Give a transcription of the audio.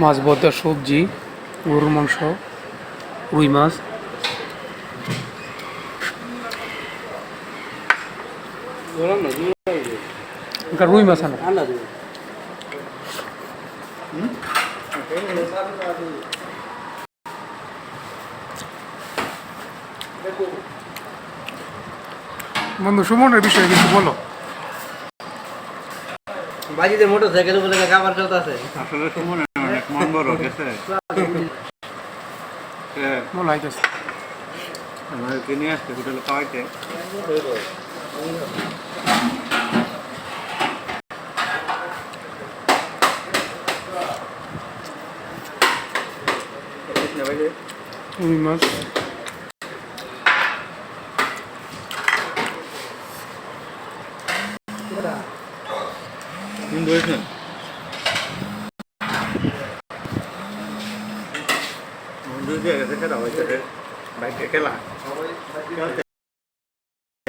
মাছ ভর্তা সবজি গরুর মাংস রুই মাছ। রুই মাছ আনা। বন্ধু সুমনের বিষয়ে কিছু বলো। বাজিদের মোটর সাইকেল বলে খাবার চলতেছে। আসলে সুমনের অনেক মন বড় গেছে? বলো আইতেছে। আমাদেরকে নিয়ে আসছে? হোটেলে খাওয়াইতে? Μην το έφυγε. Mình đưa về cái đầu ấy cho đấy. Bánh cái cái lại.